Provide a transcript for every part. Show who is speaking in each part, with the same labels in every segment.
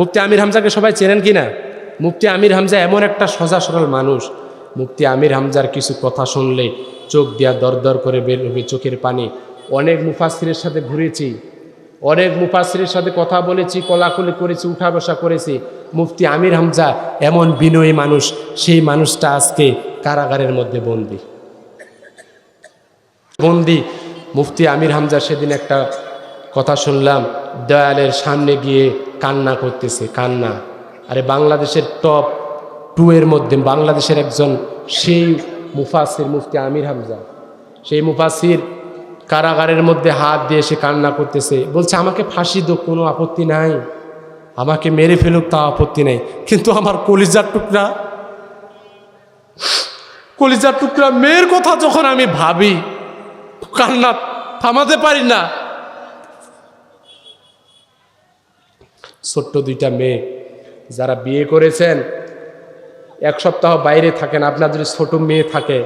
Speaker 1: মুফতি আমির হামজাকে সবাই চেনেন কি না মুফতি আমির হামজা এমন একটা সজা সরল মানুষ। মুফতি আমির হামজার কিছু কথা শুনলে চোখ দিয়া দর দর করে বের হবে চোখের পানি। অনেক মুফাসিরের সাথে ঘুরেছি। অনেক মুফাসিরের সাথে কথা বলেছি, কলাকলি করেছি, উঠা বসা করেছি। মুফতি আমির হামজা এমন বিনয়ী মানুষ, সেই মানুষটা আজকে কারাগারের মধ্যে বন্দি। বন্দি। মুফতি আমির হামজা সেদিন একটা কথা শুনলাম, দয়ালের সামনে গিয়ে কান্না করতেছে, কান্না। আরে বাংলাদেশের টপ টু এর মধ্যে বাংলাদেশের একজন, সেই মুফাসির মুফতি আমির হামজা। সেই মুফাসির কারাগারের মধ্যে হাত দিয়ে সে কান্না করতেছে। বলছে, আমাকে ফাঁসি দো, কোনো আপত্তি নাই। আমাকে মেরে ফেলুক তা আপত্তি নেই। কিন্তু আমার কলিজার টুকরা কলিজার টুকরা মেয়ের কথা যখন আমি ভাবি, কান্না থামাতে পারি না। ছোট্ট দুইটা মেয়ে যারা বিয়ে করেছেন, এক সপ্তাহ বাইরে থাকেন, আপনার যদি ছোট মেয়ে থাকে,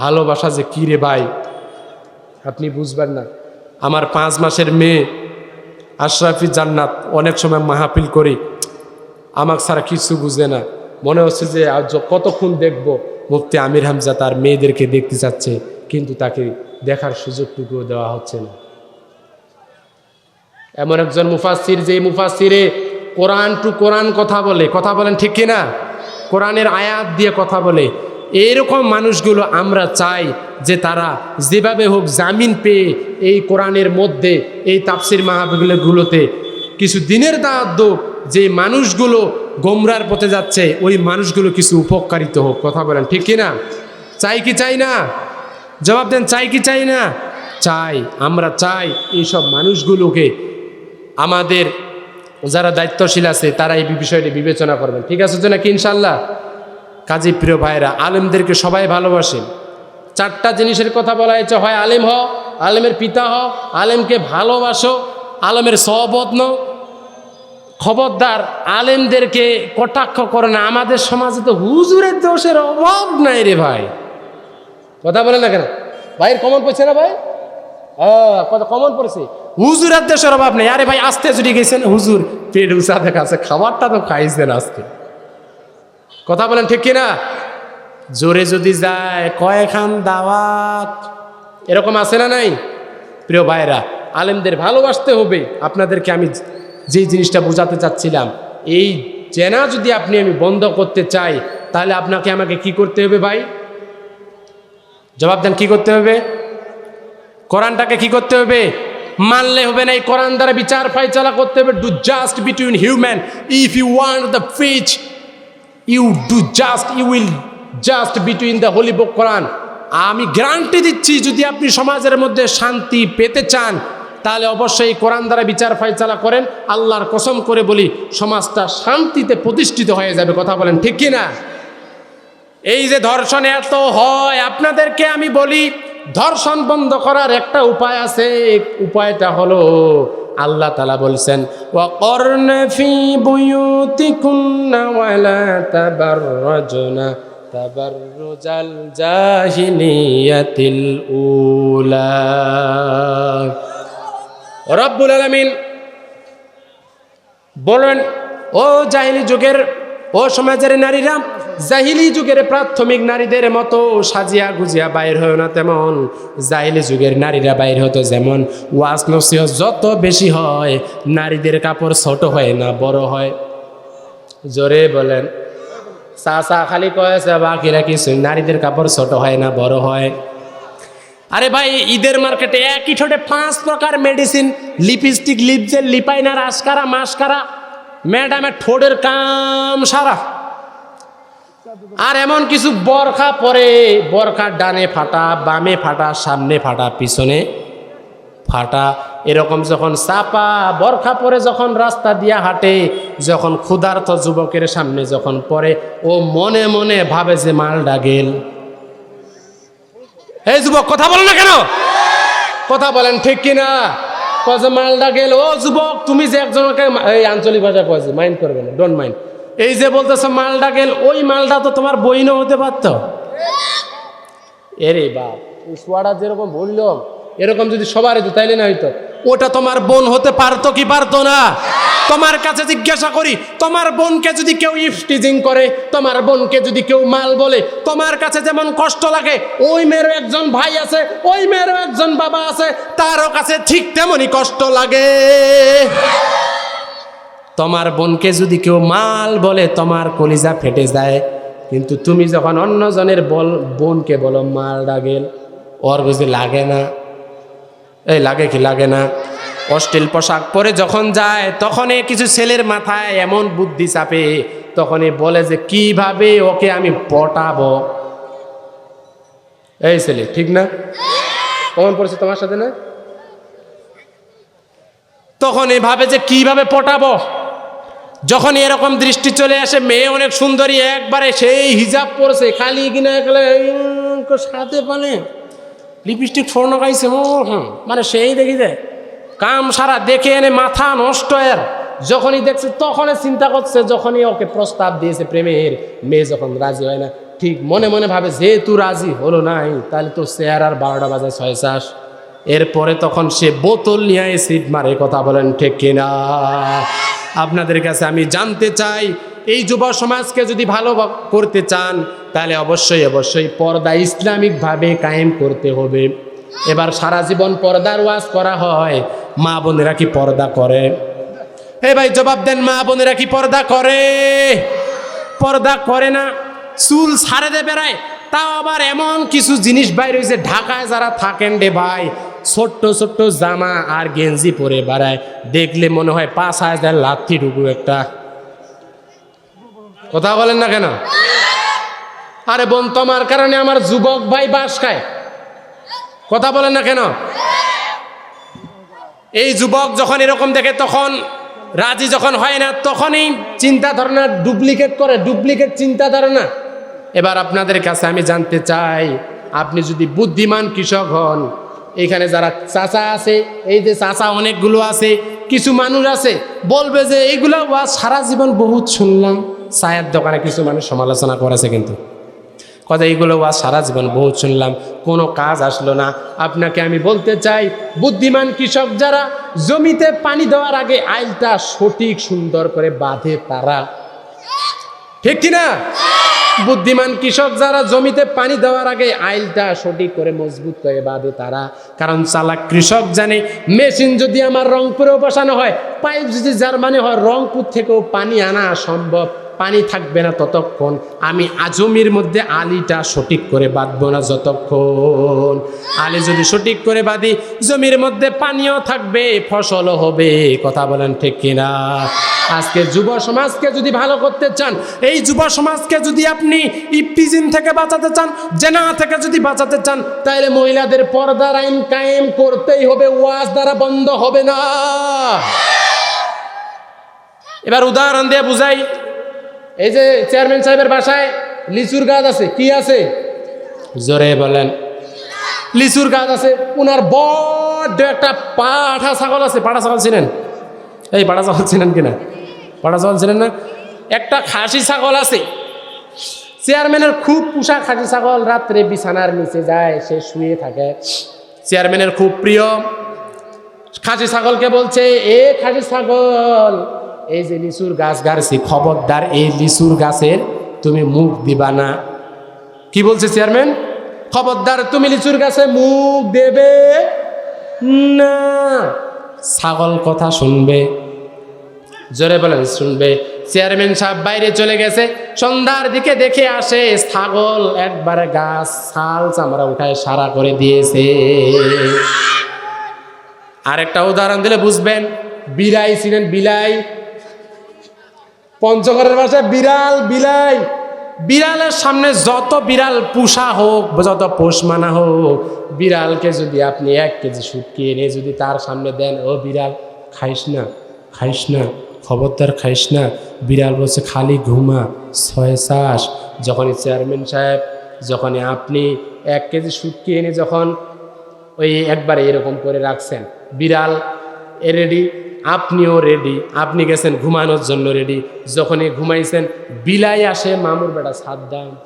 Speaker 1: ভালোবাসা যে কী রে ভাই? আপনি বুঝবেন না। আমার পাঁচ মাসের মেয়ে আশরাফি জান্নাত, অনেক সময় মাহফিল করি, আমাক ছাড়া কিছু বুঝে না। মনে হচ্ছে যে আজ কতক্ষণ দেখব, মুফতি আমির হামজা তার মেয়েদেরকে দেখতে চাচ্ছে, কিন্তু তাকে দেখার সুযোগটুকুও দেওয়া হচ্ছে না। এমন একজন মুফাসির যে মুফাসিরে কোরআন টু কোরআন কথা বলে, কথা বলেন ঠিক কিনা? কোরআনের আয়াত দিয়ে কথা বলে। এরকম মানুষগুলো আমরা চাই যে তারা যেভাবে হোক জামিন পেয়ে এই কোরআনের মধ্যে, এই তাপসির মাহবিলগুলোতে কিছু দিনের দোক, যে মানুষগুলো গোমরার পথে যাচ্ছে, ওই মানুষগুলো কিছু উপকারিত হোক। কথা বলেন ঠিক কিনা? চাই কি চাই না? জবাব দেন, চাই কি চাই না? চাই, আমরা চাই এইসব মানুষগুলোকে আমাদের যারা দায়িত্বশীল আছে, তারা এই বিষয়টি বিবেচনা করবেন। ঠিক আছে তো নাকি ইনশাল্লাহ কাজী প্রিয় ভাইরা আলেমদেরকে সবাই ভালোবাসেন চারটা জিনিসের কথা বলা হয়েছে, হয় আলেম হ আলেমের পিতা হ আলেমকে ভালোবাসো, আলেমের সহবত নও। খবরদার আলেমদেরকে কটাক্ষ করে না, আমাদের সমাজে তো হুজুরের দোষের অভাব নাই রে ভাই। কথা বলে না কেন? ভাইয়ের কমন পড়ছে না ভাই? হ্যাঁ কমন পড়ছে। হুজুরের দেশের অভাব নেই। আরে ভাই, আসতে যদি গেছেন, হুজুর, পেট উঁচা দেখা আছে, খাবারটা তো খাইছেন আজকে। কথা বলেন ঠিক কিনা? জোরে যদি যায় কয়েকখান দাওয়াত? এরকম আছে না নাই? প্রিয় ভাইরা আলেমদের ভালোবাসতে হবে। আপনাদেরকে আমি যেই জিনিসটা বোঝাতে চাচ্ছিলাম, এই জেনা যদি আপনি আমি বন্ধ করতে চাই, তাহলে আপনাকে আমাকে কি করতে হবে ভাই? জবাব দেন, কি করতে হবে? কোরআনটাকে কি করতে হবে? মানলে হবে না, এই কোরআন দ্বারা বিচার ফাইচালা করতে হবে। Do just between human if you want the fish you do just you will just between the holy book Quran আমি গ্যারান্টি দিচ্ছি, যদি আপনি সমাজের মধ্যে শান্তি পেতে চান, তাহলে অবশ্যই কোরআন দ্বারা বিচার ফাইচালা করেন। আল্লাহর কসম করে বলি, সমাজটা শান্তিতে প্রতিষ্ঠিত হয়ে যাবে, কথা বলেন ঠিক কি না এই যে ধর্ষণ এত হয়, আপনাদেরকে আমি বলি ধর্ষণ বন্ধ করার একটা উপায় আছে। উপায়টা হলো আল্লাহ তালা বলছেন ওয়াকর্ণফি বুয়ুতি রজনা রোজাল উলা। রব্বুল আলমিন বলেন, ও জাহিনী যুগের, ও সমাজের নারীরা জাহিলি যুগের প্রাথমিক নারীদের মতো সাজিয়া গুজিয়া বাইর হয় না তেমন। জাহিলি যুগের নারীরা বাইর হতো যেমন। ওয়াজ নসিহত যত বেশি হয়, নারীদের কাপড় ছোট হয় না বড় হয়। জোরে বলেন। চা চা খালি কয়েছে বাকিরা কিছু নারীদের কাপড় ছোট হয় না, বড় হয়। আরে ভাই, ঈদের মার্কেটে একই ঠোঁটে পাঁচ প্রকার medicine. Lipstick lip gel lip liner, আশকারা mascara ম্যাডামের ঠোঁটের কাম সারা। আর এমন কিছু বরখা পরে বরখার ডানে ফাটা, বামে ফাটা, সামনে ফাটা, পিছনে ফাটা। এরকম যখন চাপা বরখা পরে যখন রাস্তা দিয়া হাঁটে, যখন ক্ষুধার্ত যুবকের সামনে যখন পড়ে, ও মনে মনে ভাবে যে মাল গেল। এই যুবক, কথা বলেন না কেন? কথা বলেন, ঠিক কিনা? কয়ে মালদা গেল। ও যুবক, তুমি যে একজনকে এই আঞ্চলিক ভাষা কয়েছে মাইন্ড করবে না ডোন্ট মাইন্ড এই যে বলতেছে মালদা গেল, ওই মালটা তো তোমার বইনও হতে পারত। এরে বাপ সোয়াটা যেরকম বললাম এরকম যদি সবার হতো, তাইলে না হইতো। ওটা তোমার বোন হতে পারতো কি পারতো না? তোমার কাছে জিজ্ঞাসা করি, তোমার বোনকে যদি কেউ ইফটিজিং করে, তোমার বোনকে যদি কেউ মাল বলে, তোমার কাছে যেমন কষ্ট লাগে, ওই মেয়েরও একজন ভাই আছে, ওই মেয়েরও একজন বাবা আছে, তারও কাছে ঠিক তেমনই কষ্ট লাগে। তোমার বোনকে যদি কেউ মাল বলে, তোমার কলিজা ফেটে যায়। কিন্তু তুমি যখন অন্যজনের বল, বোনকে বলো, মাল ডাগেল ওর বুঝি লাগে না। এই, লাগে কি লাগে না? অশ্লীল পোশাক পরে যখন যায়, তখনই কিছু ছেলের মাথায় এমন বুদ্ধি চাপে, তখনই বলে যে, কীভাবে ওকে আমি পটাবো? এই ছেলে, ঠিক না? কমন পড়েছে তোমার সাথে না? তখন এই ভাবে যে, কীভাবে পটাবো? যখন এরকম দৃষ্টি চলে আসে, মেয়ে অনেক সুন্দরী, একবারে সেই হিজাব পরছে, খালি কিনা সাথে পানে। লিপস্টিক স্বর্ণ গাইছে, ও, হুম মানে সেই দেখি দে কাম সারা দেখে এনে মাথা নষ্ট এর। যখনই দেখছে, তখনই চিন্তা করছে, যখনই ওকে প্রস্তাব দিয়েছে প্রেমের। মেয়ে যখন রাজি হয় না, ঠিক মনে মনে ভাবে, যেহেতু রাজি হলো নাই, তাহলে তো চেয়ার আর বারোটা বাজায় ছয় চাষ এরপরে তখন সে বোতল নিয়ে সিট মারে, কথা বলেন, ঠিক কিনা আপনাদের কাছে আমি জানতে চাই, এই যুব সমাজকে যদি ভালো করতে চান, তাহলে অবশ্যই অবশ্যই পর্দা ইসলামিকভাবে কায়েম করতে হবে। এবার সারা জীবন পর্দার ওয়াজ করা হয়, মা বোনেরা কি পর্দা করে? এ ভাই জবাব দেন, মা বোনেরা কি পর্দা করে? পর্দা করে না, চুল ছাড়ে দে বেড়ায়, তাও আবার এমন কিছু জিনিস বাইরে হয়েছে ঢাকায় যারা থাকেন রে ভাই ছোট্ট ছোট্ট জামা আর গেঞ্জি পরে বেড়ায়। দেখলে মনে হয় পাঁচ হাজার লাথি ঢুকু একটা। কথা বলেন না কেন? আরে বোন, তোমার কারণে আমার যুবক ভাই বাস খায়। কথা বলেন না কেন? এই যুবক যখন এরকম দেখে তখন রাজি যখন হয় না, তখনই চিন্তা ধারণা ডুপ্লিকেট করে ডুপ্লিকেট চিন্তা ধারণা এবার আপনাদের কাছে আমি জানতে চাই, আপনি যদি বুদ্ধিমান কৃষক হন এখানে যারা চাচা আছে, এই যে চাচা অনেকগুলো আছে, কিছু মানুষ আছে, বলবে যে এইগুলো ওয়াজ সারা জীবন বহুত শুনলাম। চায়ের দোকানে কিছু মানুষ সমালোচনা করেছে কিন্তু। কথা এইগুলো ওয়াজ সারা জীবন বহুত শুনলাম, কোনো কাজ আসলো না। আপনাকে আমি বলতে চাই, বুদ্ধিমান কৃষক যারা জমিতে পানি দেওয়ার আগে আইলটা সঠিক সুন্দর করে বাঁধে তারা। ঠিক কিনা? বুদ্ধিমান কৃষক যারা জমিতে পানি দেওয়ার আগে আইলটা সঠিক করে মজবুত করে বাঁধে তারা। কারণ চালাক কৃষক জানে, মেশিন যদি আমার রংপুরেও বসানো হয়, পাইপ যদি যার মানে হয়, রংপুর থেকেও পানি আনা সম্ভব। পানি থাকবে না ততক্ষণ। আমি আজমির মধ্যে আলিটা সঠিক করে বাঁধবো না যতক্ষণ। আলি যদি সঠিক করে বাঁধি, জমির মধ্যে পানিও থাকবে, ফসলও হবে। কথা বলেন ঠিক কিনা? আজকে যুব সমাজকে যদি ভালো করতে চান, এই যুব সমাজকে যদি আপনি ইপটিজিন থেকে বাঁচাতে চান, জেনা থেকে যদি বাঁচাতে চান তাহলে মহিলাদের পর্দার আইন কায়েম করতেই হবে, ওয়াজ দ্বারা বন্ধ হবে না। এবার উদাহরণ দিয়ে বুঝাই এই যে চেয়ারম্যান সাহেবের বাসায় লিচুর গাছ আছে, কি আছে? জোরে বলেন। লিচুর গাছ আছে ওনার বড্ড একটা পাঠা ছাগল আছে। পাঠা ছাগল ছিলেন এই পাঠা ছাগল ছিলেন কিনা? পাঠা ছাগল ছিলেন না? একটা খাসি ছাগল আছে। চেয়ারম্যানের খুব পোষা খাসি ছাগল রাত্রে বিছানার নিচে যায়, সে শুয়ে থাকে। চেয়ারম্যানের খুব প্রিয়। খাসি ছাগলকে বলছে, এ খাসি ছাগল এই যে লিচুর গাছ গাড়ছি, খবরদার এই লিচুর গাছের তুমি মুখ দিবা না। কি বলছে চেয়ারম্যান? খবরদার, তুমি লিচুর গাছে মুখ দেবে না। ছাগল কথা শুনবে। জোরে বলেন, শুনবে। চেয়ারম্যান সাহেব বাইরে চলে গেছে, সন্ধ্যার দিকে দেখে আসে ছাগল একবারে গাছ ছাল চামড়া উঠায় সারা করে দিয়েছে। আরেকটা উদাহরণ দিলে বুঝবেন, বিলাই ছিলেন বিলাই পঞ্চগড়ের ভাষায় বিড়াল, বিলাই। বিড়ালের সামনে যত বিড়াল পুষা হোক, যত পোষ মানা হোক, বিড়ালকে যদি আপনি এক কেজি শুটকি এনে যদি তার সামনে দেন, ও বিড়াল, খাইস না খাইস না, খবরদার খাইস না। বিড়াল বলছে, খালি ঘুমা, ছয় চাষ যখনই চেয়ারম্যান সাহেব, যখনই আপনি এক কেজি শুটকি এনে যখন ওই একবারে এরকম করে রাখছেন, বিড়াল এ রেডি আপনিও রেডি আপনি গেছেন ঘুমানোর জন্য রেডি যখনই ঘুমাইছেন, বিলাই আসে, মামুর বেটা সাদ্দাম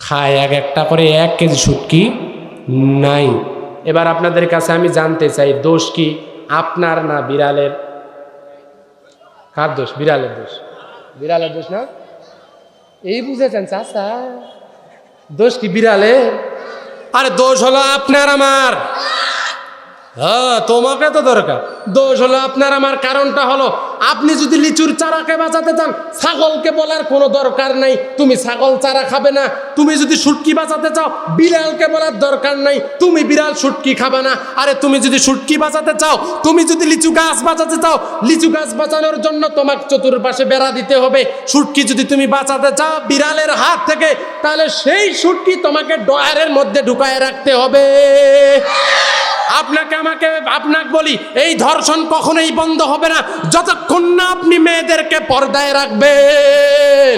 Speaker 1: খায় এক একটা করে এক কেজি শুটকি নাই। এবার আপনাদের কাছে আমি জানতে চাই, দোষ কি? আপনার না বিড়ালের? কার দোষ? বিড়ালের দোষ। বিড়ালের দোষ না? এই বুঝেছেন, চাচা? দোষ কি বিড়ালের? আরে দোষ হলো আপনার, আমার। হ্যাঁ তোমাকে তো দরকার। দোষ হলো আপনার, আমার কারণটা হলো আপনি যদি লিচুর চারাকে বাঁচাতে চান, ছাগলকে বলার কোনো দরকার নাই। তুমি ছাগল চারা খাবে না তুমি যদি সুটকি বাঁচাতে চাও বিড়ালকে বলার দরকার নাই। তুমি বিড়াল সুটকি খাবে না। আরে তুমি যদি সুটকি বাঁচাতে চাও, তুমি যদি লিচু গাছ বাঁচাতে চাও, লিচু গাছ বাঁচানোর জন্য তোমাকে চতুর্পাশে বেড়া দিতে হবে। সুটকি যদি তুমি বাঁচাতে চাও বিড়ালের হাত থেকে, তাহলে সেই সুটকি তোমাকে ডয়ারের মধ্যে ঢুকায় রাখতে হবে। আপনাকে আমাকে, আপনাকে বলি, এই ধর্ষণ কখনোই বন্ধ হবে না। যতক্ষণ না আপনি মেয়েদেরকে পর্দায় রাখবেন।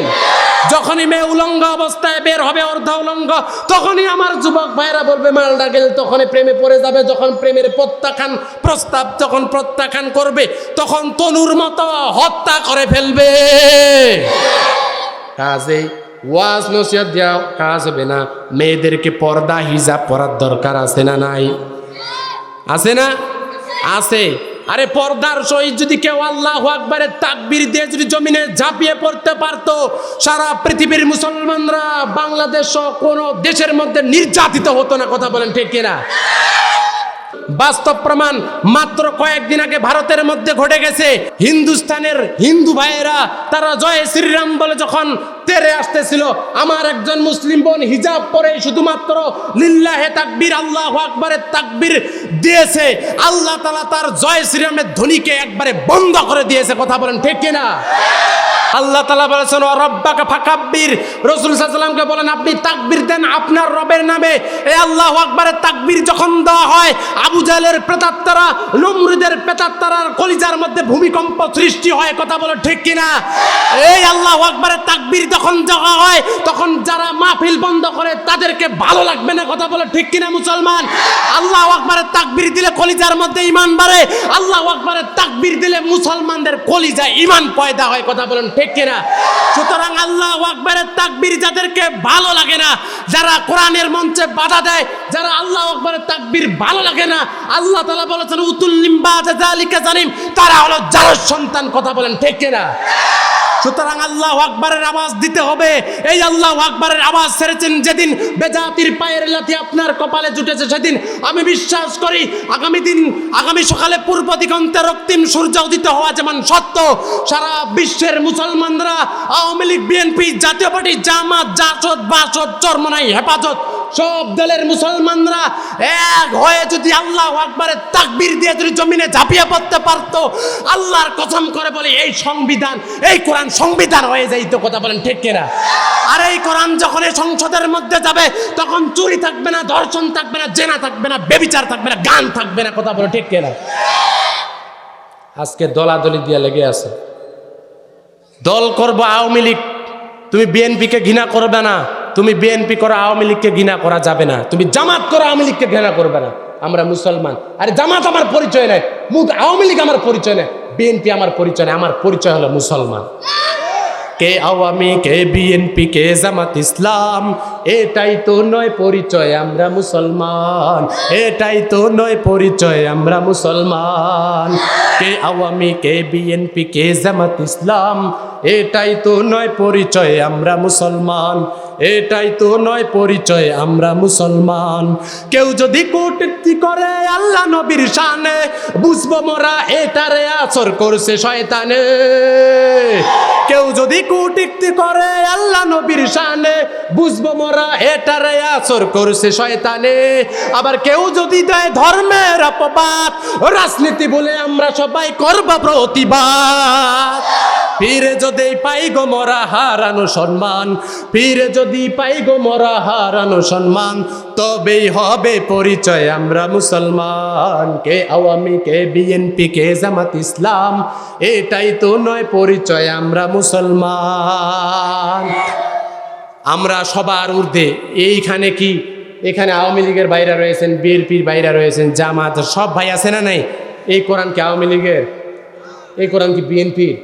Speaker 1: যখনই মেয়ে উলঙ্গ অবস্থায় বের হবে, অর্ধ উলঙ্গ, তখনই আমার যুবক ভাইরা বলবে, মালডা গেল, তখনই প্রেমে পড়ে যাবে, যখন প্রেমের প্রত্যাখ্যান, প্রস্তাব যখন প্রত্যাখ্যান করবে, তখন তনুর মতো হত্যা করে ফেলবে। কাজে ওয়াজ নসিহত দেওয়া কাজ হবে না। মেয়েদেরকে পর্দা, হিজাব পরার দরকার আছে না নাই? আছে না? আছে। আরে পর্দার সহিত যদি কেউ আল্লাহ আকবারের তাকবির দিয়ে যদি জমিনে ঝাঁপিয়ে পড়তে পারতো, সারা পৃথিবীর মুসলমানরা বাংলাদেশ কোনো দেশের মধ্যে নির্যাতিত হতো না, কথা বলেন ঠিক কিনা? বাস্তব প্রমাণ মাত্র কয়েকদিন আগে ভারতের মধ্যে ঘটে গেছে। হিন্দুস্তানের হিন্দু ভাইয়েরা তারা জয় শ্রীরাম বলে যখন তেরে আসতেছিল। আমার একজন মুসলিম বোন হিজাব পরে শুধুমাত্র লিল্লাহে তাকবীর, আল্লাহ আকবরের তাকবীর দিয়েছে। আল্লাহ তালা তার জয় শ্রীরামের ধ্বনিকে একবারে বন্ধ করে দিয়েছে। কথা বলেন, ঠিক কিনা? আল্লাহ তালা বলেছেন রব্বাকে ফাকাব্বির। রসুল সাল্লামকে বলেন, আপনি তাকবির দেন আপনার রবের নামে। এ আল্লাহ আকবরের তাকবির যখন দেওয়া হয়, আবু জাহেলের প্রেতাত্মারা, নমরুদের প্রেতাত্মারার কলিজার মধ্যে ভূমিকম্প সৃষ্টি হয়। কথা বলে ঠিক কিনা? এই আল্লাহ আকবরের তাকবির যখন দেওয়া হয়, তখন যারা মাহফিল বন্ধ করে, তাদেরকে ভালো লাগবে না কথা বলে, ঠিক কিনা মুসলমান? আল্লাহ আকবরের তাকবির দিলে কলিজার মধ্যে ইমান বাড়ে, আল্লাহ আকবরের তাকবির দিলে মুসলমানদের কলিজায় ইমান পয়দা হয়, কথা বলেন ঠিক কিনা? সুতরাং আল্লাহ আকবরের তাকবির যাদেরকে ভালো লাগে না, যারা কোরআনের মঞ্চে বাধা দেয়, যারা আল্লাহ আকবরের তাকবির ভালো লাগে না, আল্লাহ তালা বলেছেন উতুল্লিম্বা জালিকা জানিম তারা হলো যার সন্তান, কথা বলেন ঠিক কিনা? সুতরাং আল্লাহ আকবরের আওয়াজ দিতে হবে। এই আল্লাহ আকবরের আওয়াজ ছেড়েছেন যেদিন বেজাতির পায়ের লাথি আপনার কপালে জুটেছে সেদিন। আমি বিশ্বাস করি আগামী দিন, আগামী সকালে পূর্ব দিগন্তে রক্তিম সূর্য উদিত হওয়া যেমন সত্য, সারা বিশ্বের মুসলমানরা আওয়ামী লীগ, বিএনপি, জাতীয় পার্টি, জামাত, জাসদ, বাসদ, চরমনাই, হেফাজত সব দলের মুসলমানরা এক হয়ে যদি আল্লাহ আকবরের তাকবির দিয়ে যদি জমিনে ঝাঁপিয়ে পড়তে পারতো, আল্লাহর কসম করে বলে, এই সংবিধান, এই কোরআন সংবিধান হয়ে যাইতো, কথা বলেন ঠিক কিনা? আর এই কোরআন যখন এই সংসদের মধ্যে যাবে, তখন চুরি থাকবে না, ধর্ষণ থাকবে না, জেনা থাকবে না, বেবিচার থাকবে না, গান থাকবে না, কথা বলে ঠিক কিনা? আজকে দলাদলি দিয়ে লেগে আছে। দল করব আওয়ামী লীগ, তুমি বিএনপিকে ঘৃণা করবে না। তুমি বিএনপি করো আওয়ামী লীগকে ঘৃণা করা যাবে না। তুমি জামাত করো আওয়ামী লীগকে ঘৃণা করবে না। আমরা মুসলমান। আরে জামাত আমার পরিচয় নেই। মুখ আওয়ামী লীগ আমার পরিচয় নেই। বিএনপি আমার পরিচয় নেই। আমার পরিচয় হলো মুসলমান। কে আওয়ামী কে বিএনপি কে জামাত ইসলাম? এটাই তো নয় পরিচয়, আমরা মুসলমান। এটাই তো নয় পরিচয়, আমরা মুসলমান। কে আওয়ামী, কে বিএনপি কে জামাত ইসলাম, এটাই তো নয় পরিচয়, আমরা মুসলমান। এটাই তো নয় পরিচয়, আমরা মুসলমান। কেউ যদি কূটনীতি করে আল্লাহ নবীর শানে, বুঝব মোরা এটারে আসর করছে শয়তানে। কেউ যদি কূটনীতি করে আল্লাহ নবীর শানে, বুঝব মোরা এটারে আসর করছে, শয়তানে। আবার কেউ যদি দেয় ধর্মের অপবাদ, রাজনীতি বলে আমরা সবাই করব প্রতিবাদ। ফিরে যদি পাই গো মরা হারানো সম্মান ফিরে যদি পাই গো মরা হারানো সম্মান, তবেই হবে পরিচয় আমরা মুসলমান। কে আওয়ামী, কে বিএনপি, কে জামাত ইসলাম, এটাই তো নয় পরিচয় আমরা মুসলমান। আমরা সবার ঊর্ধ্বে। এইখানে কি? এখানে আওয়ামী লীগের বাইরে রয়েছেন, বিএনপির বাইরে রয়েছেন, জামাত, সব ভাই আছে না নাই? এই কোরআন কি আওয়ামী লীগের? এই কোরআন কি বিএনপির?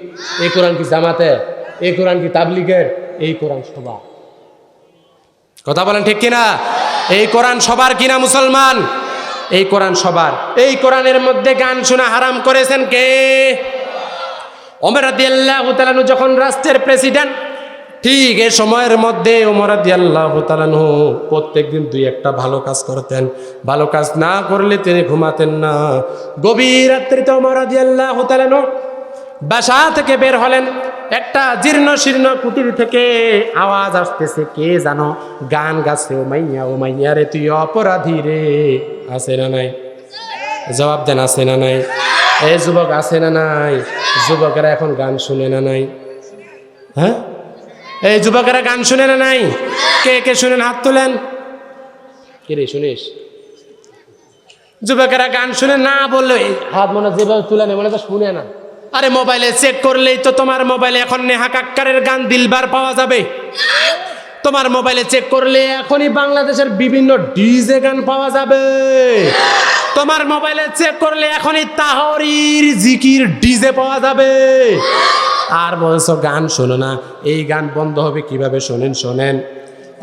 Speaker 1: এই কোরআন কি জামাতের? এই কোরআন কি তাবলিগের? এই কোরআন সবার। কথা বলেন ঠিক কিনা? এই কোরআন সবার কিনা মুসলমান? এই কোরআন সবার। এই কোরআনের মধ্যে গান শোনা হারাম করেছেন কে? ওমর রাদিয়াল্লাহু তাআলা যখন রাষ্ট্রের প্রেসিডেন্ট ঠিক এই সময়ের মধ্যে ওমর রাদিয়াল্লাহু তাআলা প্রত্যেকদিন দুই একটা ভালো কাজ করতেন। ভালো কাজ না করলে তিনি ঘুমাতেন না। গভীর রাত্রিতে ওমর রাদিয়াল্লাহু তাআলা বাসা থেকে বের হলেন। একটা জীর্ণ শীর্ণ কুটির থেকে আওয়াজ আসতেছে, কে জানো? গান গাছে ও মাইয়া ও মাইয়া রে, তুই অপরাধী রে। আছে না নাই? জবাব দেন, আছে না নাই? এই যুবক আছে না নাই? যুবকেরা এখন গান শুনে না নাই? হ্যাঁ? এই যুবকেরা গান শুনে না নাই? কে কে শুনেন? হাত তোলেন। কে রে, শুনিস? যুবকেরা গান শুনে না বললে হাত মনে যেভাবে তুলে নেই মনে তো শুনে না। আরে মোবাইলে চেক করলেই তো তোমার মোবাইলে এখন নেহা কাক্কারের গান দিলবার পাওয়া যাবে। তোমার মোবাইলে চেক করলে এখনই বাংলাদেশের বিভিন্ন ডিজে গান পাওয়া যাবে। তোমার মোবাইলে চেক করলে এখনই তাহরির জিকির ডিজে পাওয়া যাবে। আর বলছো গান শোনো না, এই গান বন্ধ হবে কীভাবে শোনেন শোনেন।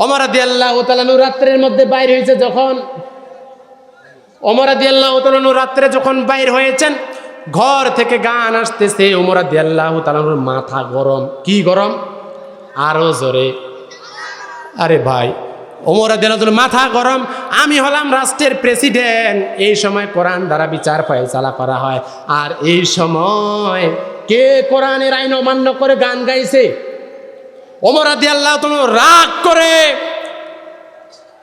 Speaker 1: অমরাদি আল্লাহ তালানু রাত্রের মধ্যে বাইর হয়েছে যখন অমরাদি আল্লাহ তালানু রাত্রে যখন বাইর হয়েছেন, ঘর থেকে গান আসতেছে অমরাদি আল্লাহ তালানুর মাথা গরম। কি গরম? আরও জোরে। আরে ভাই ওমর আদালতুল মাথা গরম, আমি হলাম রাষ্ট্রের প্রেসিডেন্ট। এই সময় কোরআন দ্বারা বিচার ফয়সালা করা হয়। আর এই সময় কে কোরআনের আইন অমান্য করে গান গাইছে? ওমর আদি আল্লাহ তোমার রাগ করে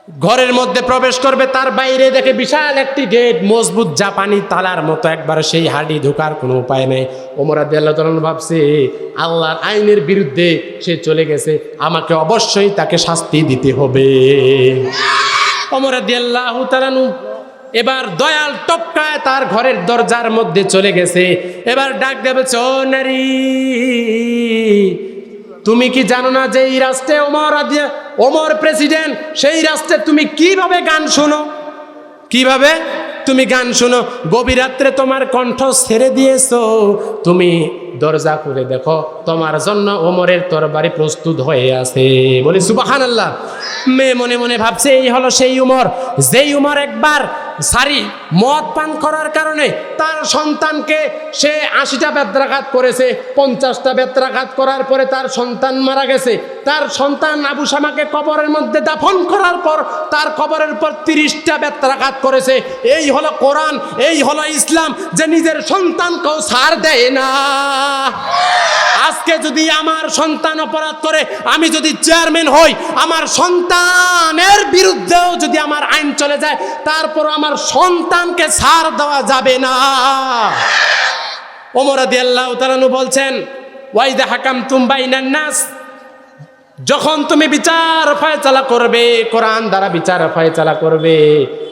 Speaker 1: ঘরের মধ্যে প্রবেশ করবে, তার বাইরে দেখে বিশাল একটি গেট, মজবুত জাপানি তালার মতো, একবার সেই হাডি ঢোকার কোনো উপায় নেই। ওমর আদি আল্লাহ ভাবছে, আল্লাহর আইনের বিরুদ্ধে সে চলে গেছে, আমাকে অবশ্যই তাকে শাস্তি দিতে হবে। ওমর এবার দয়াল টপকায় তার ঘরের দরজার মধ্যে চলে গেছে। এবার ডাক দেবে চো নারী, তুমি কি জানো না যে এই রাস্তায় ওমর ওমর প্রেসিডেন্ট, সেই রাষ্ট্রে তুমি কীভাবে গান শোনো? কীভাবে? তুমি গান শোনো, গভীর রাত্রে তোমার কণ্ঠ ছেড়ে দিয়েছ। তুমি দরজা করে দেখো, তোমার জন্য ওমরের তরবারি প্রস্তুত হয়ে আছে। বলি সুবাহান আল্লাহ মেয়ে মনে মনে ভাবছে, এই হলো সেই উমর। যেই উমর একবার সারি মদ পান করার কারণে তার সন্তানকে সে আশিটা বেত্রাঘাত করেছে, পঞ্চাশটা বেত্রাঘাত করার পরে তার সন্তান মারা গেছে। তার সন্তান আবু শামাকে কবরের মধ্যে দাফন করার পর তার কবরের পর তিরিশটা বেত্রাঘাত করেছে। এই হলো কোরআন, এই হলো ইসলাম, যে নিজের সন্তানকেও সার দেয় না। আজকে যদি আমার সন্তান অপরাধ করে, আমি যদি চেয়ারম্যান হই, আমার সন্তানের বিরুদ্ধেও যদি আমার আইন চলে যায় তারপর আমার সন্তানকে ছাড় দেওয়া যাবে না। ওমরাদি আল্লাহ তালানু বলছেন ওয়াইদা হাকাম তুম্বাই নাস যখন তুমি বিচার ফয়চালা করবে, কোরআন দ্বারা বিচার ফয়চালা করবে,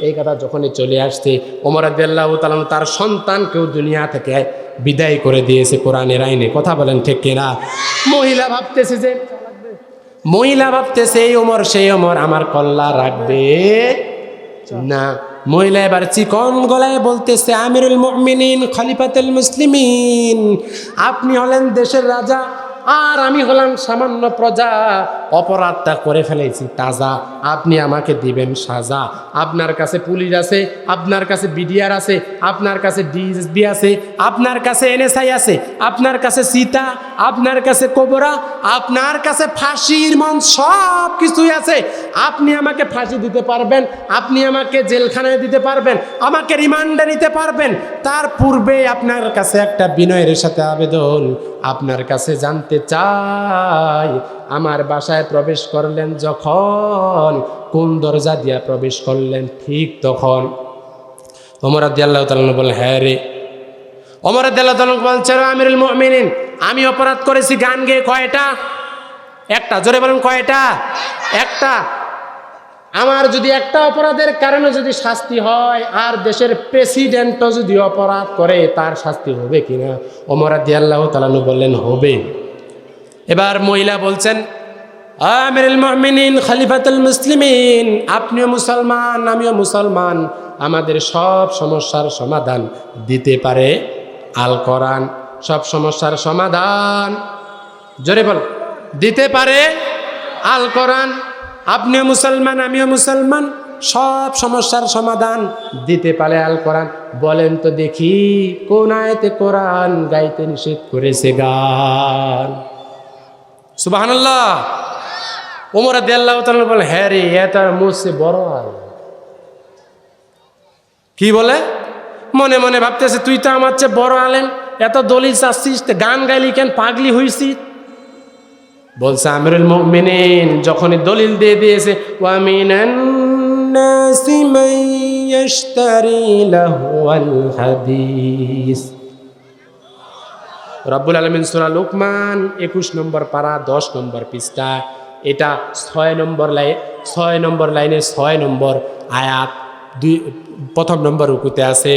Speaker 1: এই কথা যখনই চলে আসছে, ওমর আদাল্লাহ তালাম তার সন্তানকেও দুনিয়া থেকে বিদায় করে দিয়েছে কোরআনের আইনে। কথা বলেন ঠিক কিনা? মহিলা ভাবতেছে যে, মহিলা ভাবতেছে, এই ওমর, সেই ওমর আমার কল্লা রাখবে না। মহিলা এবার চিকন গলায় বলতেছে আমিরুল মুমিনিন খলিফাতুল মুসলিমিন আপনি হলেন দেশের রাজা আর আমি হলাম সামান্য প্রজা। অপরাধটা করে ফেলেছি, তাজা। আপনি আমাকে দিবেন সাজা। আপনার কাছে পুলিশ আছে, আপনার কাছে বিডিআর আছে, আপনার কাছে ডিএসবি আছে, আপনার কাছে এনএসআই আছে, আপনার কাছে সীতা, আপনার কাছে কোবরা, আপনার কাছে ফাঁসির মন সব কিছুই আছে। আপনি আমাকে ফাঁসি দিতে পারবেন, আপনি আমাকে জেলখানায় দিতে পারবেন, আমাকে রিমান্ডে নিতে পারবেন। তার পূর্বে আপনার কাছে একটা বিনয়ের সাথে আবেদন। আপনার কাছে জানতে চাই, আমার বাসায় প্রবেশ করলেন যখন, কোন দরজা দিয়া প্রবেশ করলেন? ঠিক তখন। ওমর আল্লাহ তালন হ্যাঁ রে। ওমর আল্লাহ তালন বলছেন আমিরুল মমিনিন, আমি অপরাধ করেছি গান গেয়ে কয়টা? একটা, জোরে বলেন কয়টা? একটা আমার যদি একটা অপরাধের কারণে যদি শাস্তি হয়, আর দেশের প্রেসিডেন্টও যদি অপরাধ করে, তার শাস্তি হবে কিনা? ওমর আল্লাহ তালানু বললেন, হবে। এবার মহিলা বলছেন খলিফাতুল মুসলিমিন, আপনিও মুসলমান, আমিও মুসলমান, আমাদের সব সমস্যার সমাধান দিতে পারে আল কোরআন। সব সমস্যার সমাধান, জোরে বল, দিতে পারে আল কোরআন। আপনিও মুসলমান, আমিও মুসলমান, সব সমস্যার সমাধান দিতে পারে আল কোরআন। বলেন তো দেখি, কোন আয়তে কোরআন গাইতে নিষেধ করেছে গান? সুবাহান্লাহ ওমর দেল্লাহ বলে হ্যাঁ রে, এ তার মুসে বড় আল কি বলে? মনে মনে ভাবতেছে, তুই তো আমার চেয়ে বড় আলেন এত দলিল চাচ্ছিস গান গাইলি কেন, পাগলি হইছি বলছে, আমিরুল মুমিনিন, যখনই দলিল দিয়ে দিয়েছে ওয়ামিনান নাসি মান ইয়াশতারি লাহুয়াল হাদিস। রব্বুল আলমিন সুরা লোকমান, একুশ নম্বর পারা, দশ নম্বর পৃষ্ঠা, এটা ছয় নম্বর লাইন ছয় নম্বর লাইনে ছয় নম্বর আয়াত, দুই, প্রথম নম্বর উকুতে আছে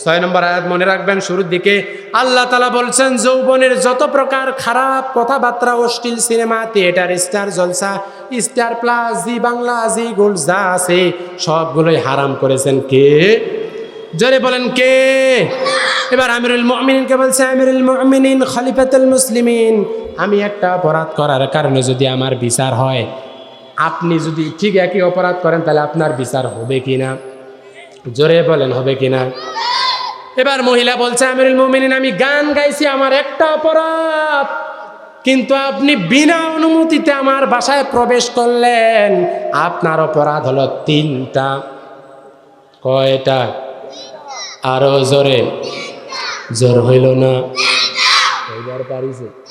Speaker 1: ছয় নম্বর আয়াত মনে রাখবেন, শুরুর দিকে, আল্লাহ তালা বলছেন, যৌবনের যত প্রকার খারাপ কথাবার্তা অশ্লীল cinema theatre star Jalsha star plus Zee Bangla, Zee gold, যা আছে, সবগুলোই হারাম করেছেন কে? জোরে বলেন কে? এবার আমিরুল মুমিনিনকে বলছে, আমিরুল মুমিনিন, খলিফাতুল মুসলিমিন। আমি একটা অপরাধ করার কারণে যদি আমার বিচার হয়, আপনি যদি ঠিক একই অপরাধ করেন, তাহলে আপনার বিচার হবে কি না জোরে বলেন, হবে কি না এবার মহিলা বলছে, আমিরুল মুমিনিন, আমি গান গাইছি আমার একটা অপরাধ। কিন্তু আপনি বিনা অনুমতিতে আমার বাসায় প্রবেশ করলেন। আপনার অপরাধ হলো তিনটা। কয়টা? আরও জোরে। জোর হইল না? পারিছে।